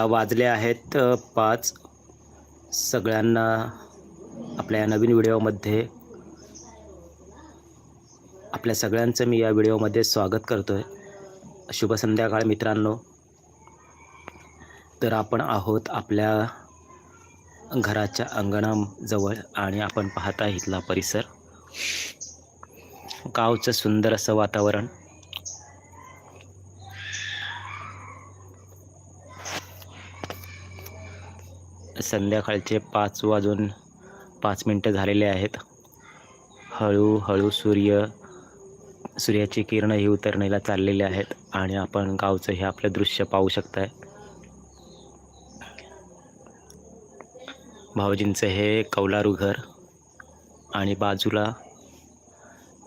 आता वाजले आहेत पाच. सगळ्यांना आपल्या या नवीन व्हिडिओमध्ये आपल्या सगळ्यांचं मी या व्हिडिओमध्ये स्वागत करतो आहे शुभ संध्याकाळ मित्रांनो. तर आपण आहोत आपल्या घराच्या अंगणाजवळ आणि आपण पाहता इथला परिसर. गावचं सुंदर असं वातावरण. संध्याकाळचे पाच वाजून पाच मिनटं झालेले आहेत. हळूहळू सूर्य सूर्याची किरणं ही उतरणीला चाललेली आहेत आणि आपण गावचं हे आपलं दृश्य पाहू शकताय. भाऊजींचं हे कौलारू घर आणि बाजूला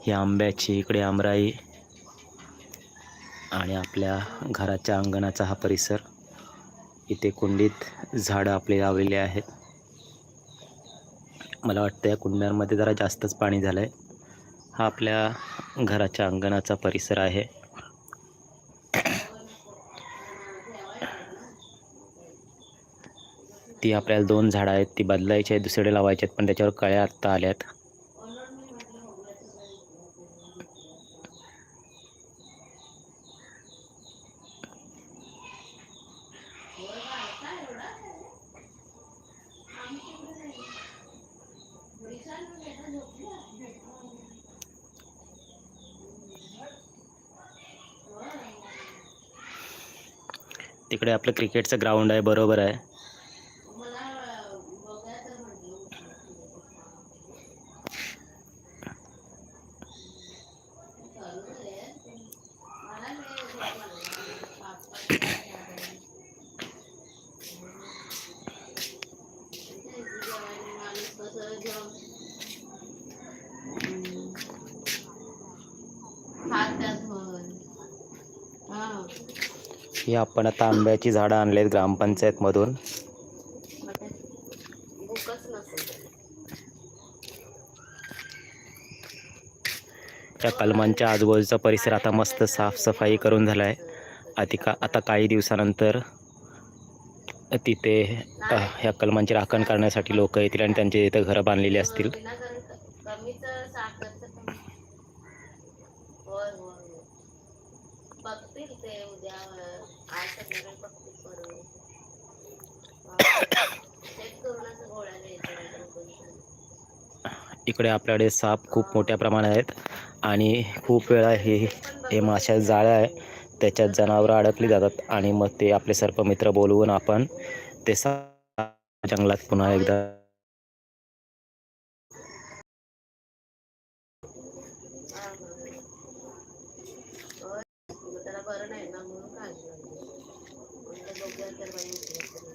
ही आंब्याची इकडे आमराई आणि आपल्या घराच्या अंगणाचा हा परिसर. इथे कुंडीत झाडं आपले लावलेले आहेत. मला वाटतं या कुंड्यांमध्ये जरा जास्तच पाणी झालं आहे हा आपल्या घराच्या अंगणाचा परिसर आहे. ती आपल्याला दोन झाडं आहेत. ती बदलायची आहेत दुसरीकडे लावायची आहेत पण त्याच्यावर कळ्या आत्ता आल्यात. तिकडे आपलं क्रिकेटचं ग्राउंड आहे बरोबर आहे. आपण आता आंब्याची झाडं आणलेत ग्रामपंचायतमधून. त्या कलमांच्या आजूबाजूचा परिसर आता मस्त साफसफाई करून झाला आहे आधी का आता काही दिवसानंतर तिथे ह्या कलमांची राखण करण्यासाठी लोक येतील आणि त्यांचे इथं घरं बांधलेली असतील. बघतील ते उद्या. इकडे आपल्याकडे साप खूप मोठ्या प्रमाणात आहेत आणि खूप वेळा हे हे माशा जाळ्या आहे. त्याच्यात जनावरं अडकली जातात आणि मग ते आपले सर्पमित्र बोलवून आपण ते साप जंगलात पुन्हा एकदा त्याला बरं नाही ना म्हणून काळजी वाटते म्हणजे डोक्यात तर बाई उठली असेल.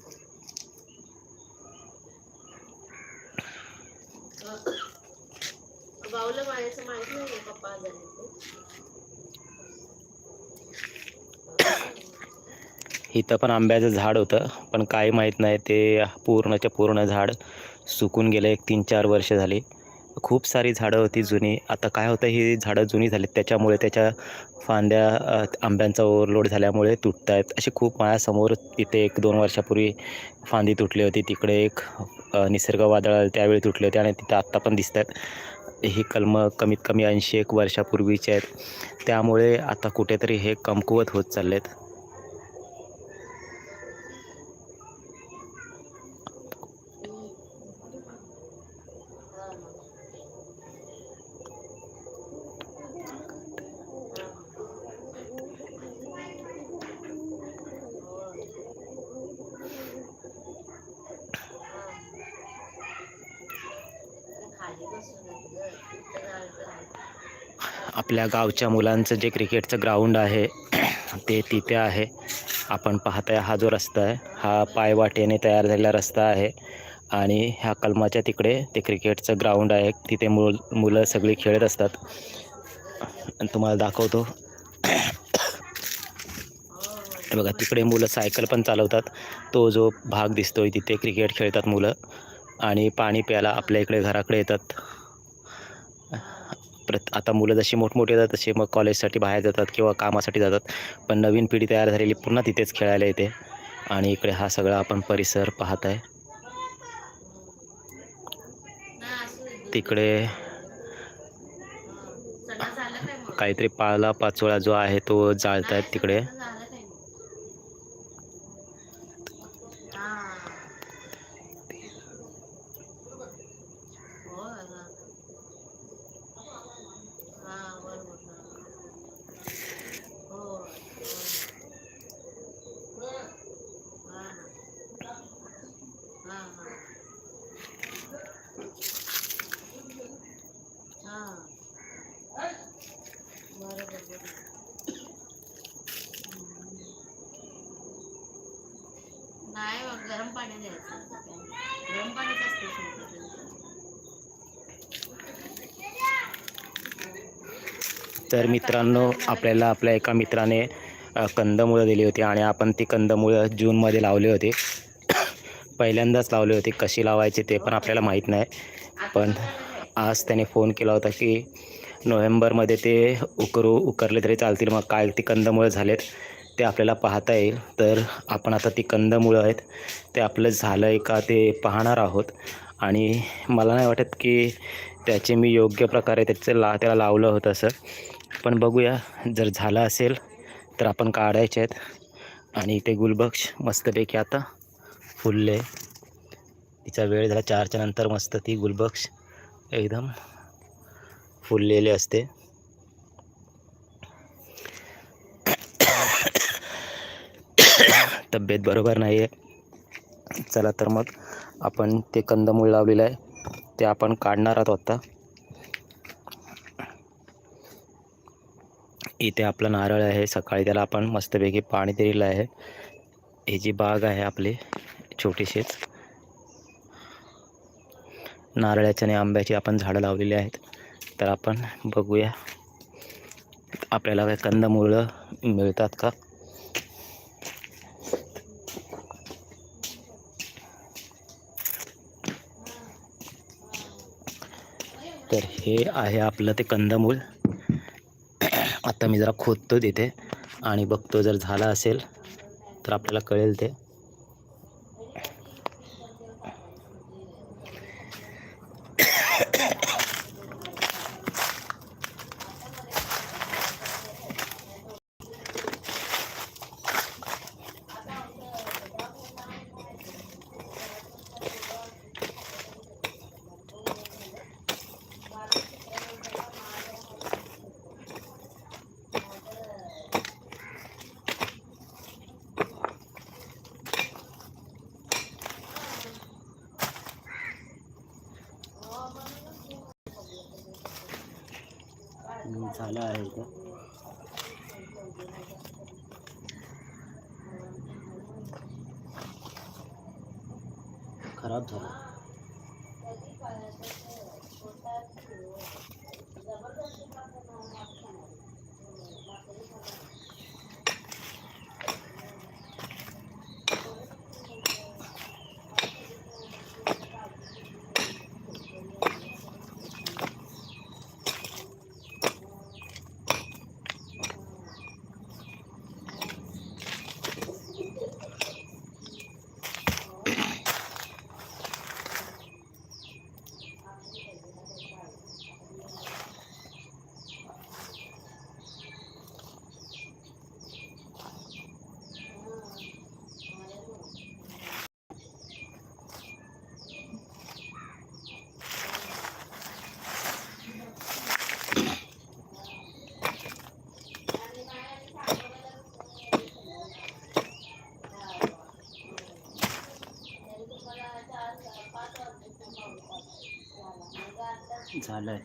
अं, बाऊला मायाचं माहीत नाही पप्पा इथं पण आंब्याचं झाड होतं पण काही माहीत नाही ते पूर्णच्या पूर्ण झाड सुकून गेलं एक तीन चार वर्ष झाली. खूप सारी झाडं होती जुनी. आता काय होतं ही झाडं जुनी झालीत त्याच्यामुळे त्याच्या फांद्या आंब्यांचा ओव्हरलोड झाल्यामुळे तुटत आहेत अशी खूप माझ्यासमोर इथे एक दोन वर्षापूर्वी फांदी तुटली होती. तिकडे एक निसर्ग वादळ त्यावेळी तुटले होते आणि तिथं आत्ता पण दिसत आहेत ही कलमं कमीत कमी ऐंशी एक वर्षापूर्वीची आहेत. त्यामुळे आता कुठेतरी हे कमकुवत होत चाललेत. आपल्या गावच्या मुलांचं जे क्रिकेटचं ग्राउंड आहे ते तिथे आहे. आपण पाहताय हा जो रस्ता आहे हा पायवाटेने तयार झालेला रस्ता आहे आणि ह्या कलमाच्या तिकडे ते क्रिकेटचं ग्राउंड आहे. तिथे मुल मुलं सगळी खेळत असतात. आणि तुम्हाला दाखवतो. बघा तिकडे मुलं सायकल पण चालवतात. तो जो भाग दिसतोय तिथे क्रिकेट खेळतात मुलं. आणि पाणी प्यायला आपल्या इकडे घराकडे येतात. प्रत आता मुलं जशी मोठमोठी येतात तसे मग कॉलेजसाठी बाहेर जातात किंवा कामासाठी जातात. पण नवीन पिढी तयार झालेली पुन्हा तिथेच खेळायला येते. आणि इकडे हा सगळा आपण परिसर पाहत आहे. तिकडे काहीतरी पाला पाचोळा जो आहे तो जाळत आहेत तिकडे सगळं झालं काय मग? हा. होय, हा. हा, बरोबर, हा. होय, होय. हा ना. हा, हा. हा. बरोबर, बरोबर. नाही बघ, गरम पाणी द्यायचं गरम पाणीच असते शेवटी त्यांचं. तर मित्रांनो आपल्याला आपल्या एका मित्राने कंदमुळं दिली होती आणि आपण ती कंदमुळं जूनमध्ये लावली होती. पहिल्यांदाच लावले होते. कशी लावायची ते पण आपल्याला माहीत नाही. पण आज त्याने फोन केला होता की नोव्हेंबरमध्ये ते उकरू उकरले तरी चालतील. मग काय ती कंदमुळं झालेत ते आपल्याला पाहता येईल. तर आपण आता ती कंदमुळं आहेत ते आपलं झालं आहे का ते पाहणार आहोत. आणि मला नाही वाटत की त्याचे मी योग्य प्रकारे त्याचं ला त्याला लावलं होतं असं. पण बघूया जर झालं असेल तर आपण काढायचे आहेत. आणि ते गुलबक्ष मस्तपैकी आता फुलले. तिचा वेळ झाला चारच्या नंतर मस्त ती गुलबक्ष एकदम फुललेली असते. तब्येत बरोबर नाही आहे चला तर मग आपण ते कंदमूळ लावलेलं आहे. ते आपण काढणार आहोत आता. इथे आपलं नारळ आहे. सकाळी त्याला आपण मस्तपैकी पाणी दिलेलं आहे. ही जी बाग आहे आपली छोटीशीच नारळाची आणि आंब्याची आपण झाडं लावलेली आहेत. तर आपण बघूया आपल्याला काय कंदमुळं मिळतात का? तर हे आहे आपलं ते कंदमूळ. आत्ता मी जरा खोदतो तिथे. आणि बघतो जर झाला असेल तर आपल्याला कळेल ते. झालं आहे इथं खराब झालं. झालं आहे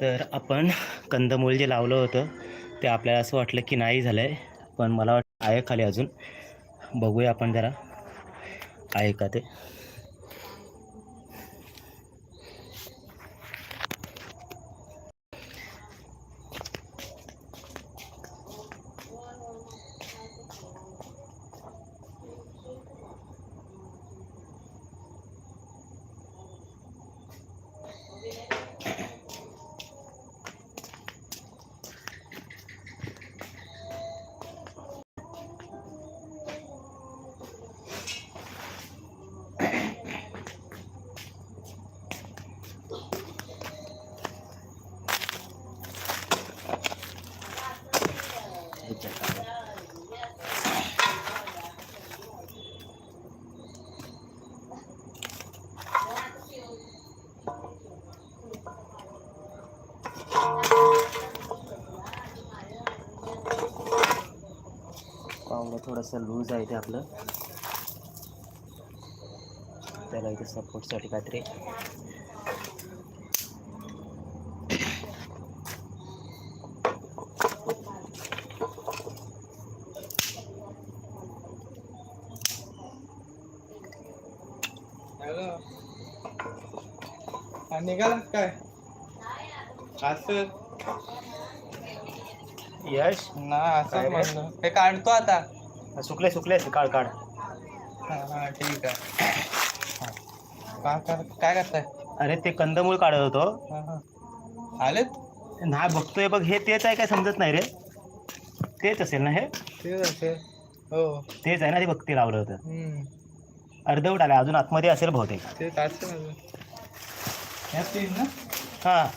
तर आपण कंदमूळ जे लावलं होतं ते आपल्याला असं वाटलं की नाही झालं आहे पण मला वाटतं आहे खाली अजून. बघूया आपण जरा आहे का ते. पावलं थोडंसं लूज आहे ते आपलं. त्याला इथे सपोर्टसाठी काहीतरी. हॅलो. निघालास काय? असं यश. ना काय असं रे? म्हणलं. हे काढतो आता. सुकले सुकले काढ काढ. हा हा ठीक आहे. का कर काय करताय? अरे ते कंदमूळ काढत होतो. हा, हा. आलेत? नाही बघतोय बघ हे तेच आहे काय समजत नाही रे? तेच असेल ना हे? ते असेल. हो. तेच आहे ना ते भक्ती लावलं होतं. हम्म. अर्धवट आलं अजून आतमध्ये असेल बहुतेक. ते असेल अजून. ह्या तीन ना? हा.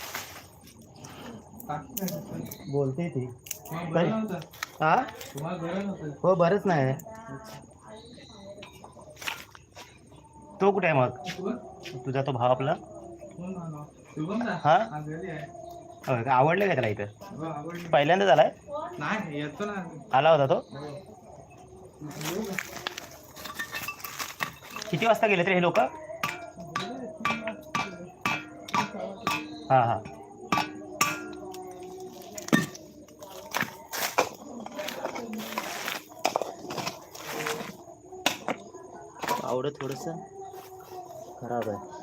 बोलते ती. तुम्हाला हा? हो बरंच नाही. तो कुठे आहे मग? तुझा तो भाव आपला? हा? आहे. आवडले का त्याला इथं? पहिल्यांदाच आलाय? आला होता तो? किती वाजता गेले तरी हे लोक? हा हा. आवडं थोडंसं. खराब आहे.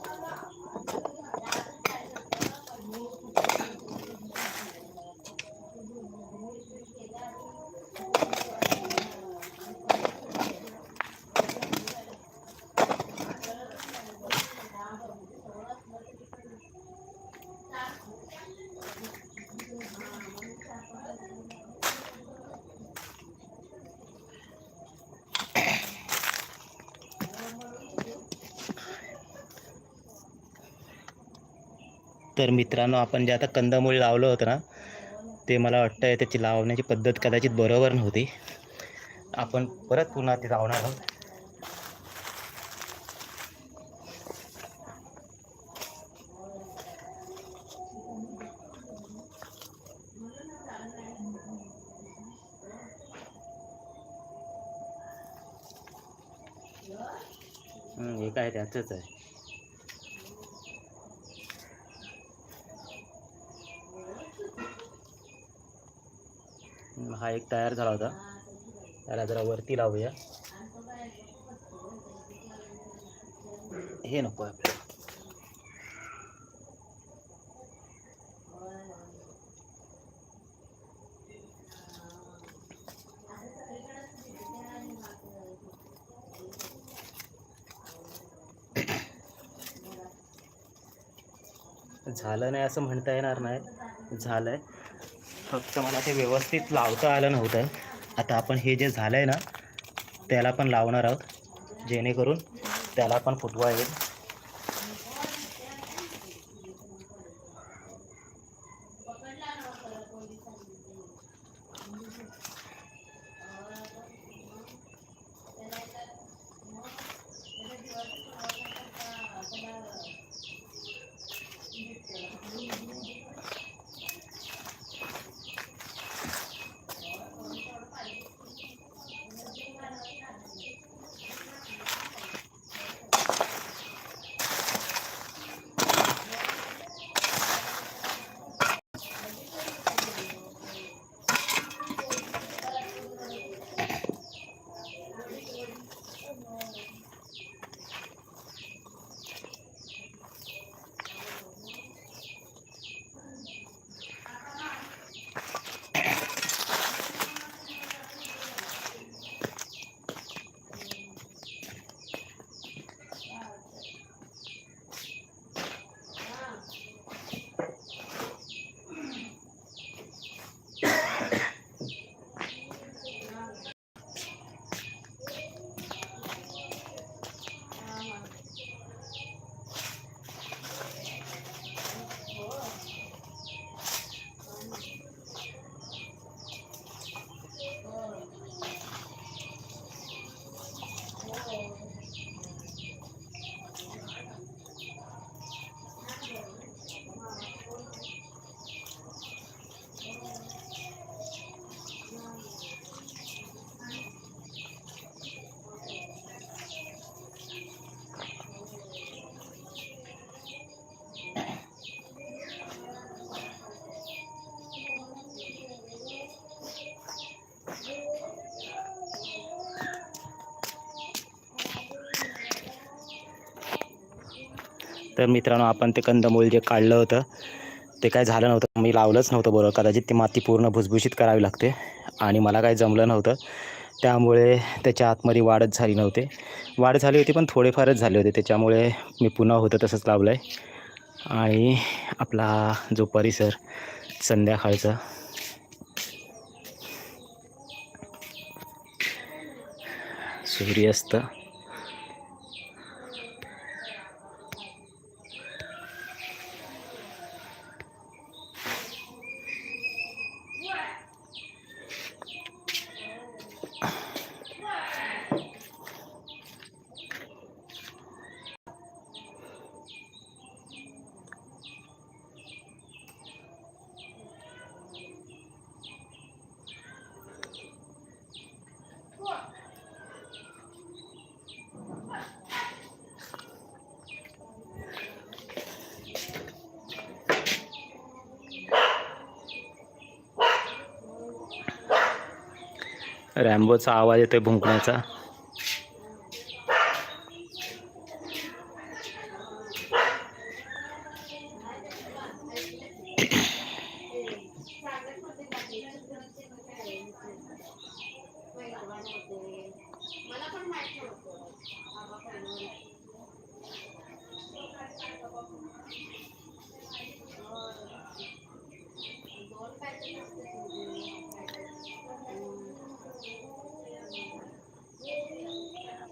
तर मित्रांनो आपण जे आता कंदमूळ लावलं होतं ना ते मला वाटतं त्याची लावण्याची पद्धत कदाचित बरोबर नव्हती. आपण परत पुन्हा ते लावणार आहोत. हे काय त्याचंच आहे हम्म, हा एक तयार झाला होता. त्याला जरा वरती लावूया. हे नको आपल्याला. झालं नाही असं म्हणता येणार नाही. झालंय. फक्त मला ते व्यवस्थित लावता आलं नव्हतं. आता आपण हे जे झालं आहे ना त्याला पण लावणार आहोत. जेणेकरून त्याला पण फुटवा येईल. तर मित्रांनो आपण ते कंदमूळ जे काढलं होतं ते काय झालं नव्हतं. मी लावलंच नव्हतं बरोबर कदाचित ती माती पूर्ण भुसभुशीत करावी लागते आणि मला काय जमलं नव्हतं. त्यामुळे त्याच्या आतमध्ये वाढच झाली नव्हती. वाढ झाली होती पण थोडेफारच झाले होते. त्याच्यामुळे मी पुन्हा होतं तसंच लावलं आहे आणि आपला जो परिसर संध्याकाळचा. सूर्यास्त. रॅम्बोचा आवाज येतोय भुंकण्याचा.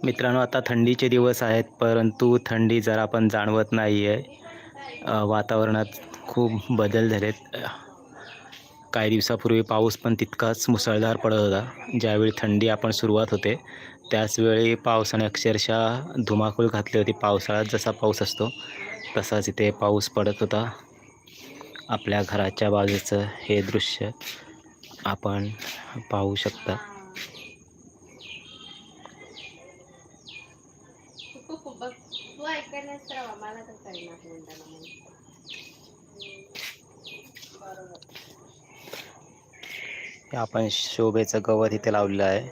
मित्रांनो आता थंडीचे दिवस आहेत परंतु थंडी जरा पण जाणवत नाही आहे वातावरणात खूप बदल झालेत. काही दिवसापूर्वी पाऊस पण तितकाच मुसळधार पडत होता ज्यावेळी थंडी आपण सुरुवात होते त्याचवेळी पावसाने अक्षरशः धुमाकूळ घातली होती. पावसाळ्यात जसा पाऊस असतो तसाच इथे पाऊस पडत होता. आपल्या घराच्या बाजूचं हे दृश्य आपण पाहू शकता. बघ तू ऐकायलाच राहा मला तर कळणार म्हणताना मग. बरोबर हे आपण शोभेचं गवत इथे लावलेलं आहे.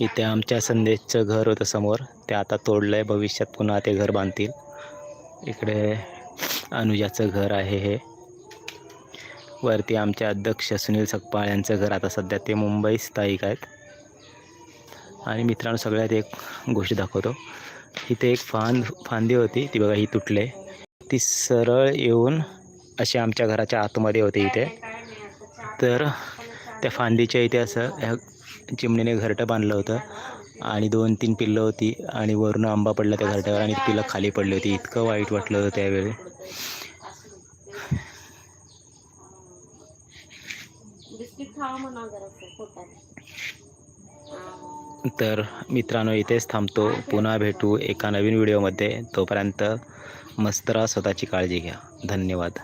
इथे आमच्या संदेशचं घर होतं समोर. ते आता तोडलं आहे भविष्यात पुन्हा ते घर बांधतील. इकडे अनुजाचं घर आहे हे. वरती आमचे अध्यक्ष सुनील सकपाळ यांचं घर आता सध्या ते मुंबई स्थायिक आहेत. आणि मित्रांनो सगळ्यात एक गोष्ट दाखवतो. इथे एक फांद फांदी होती ती बघा ही तुटले. ती सरळ येऊन अशी आमच्या घराच्या आतमध्ये होती इथे. तर त्या फांदीच्या इथे असं ह्या चिमणीने घरटं बांधलं होतं. आणि दोन तीन पिल्लं होती आणि वरून आंबा पडला त्या घरट्यावर आणि पिल्लं खाली पडली होती. इतकं वाईट वाटलं होतं त्यावेळी. खावा म्हणा पोटात तर मित्रांनो इथेच थांबतो. पुन्हा भेटू एका नवीन व्हिडिओमध्ये. तोपर्यंत मस्त राहा स्वतःची काळजी घ्या. धन्यवाद.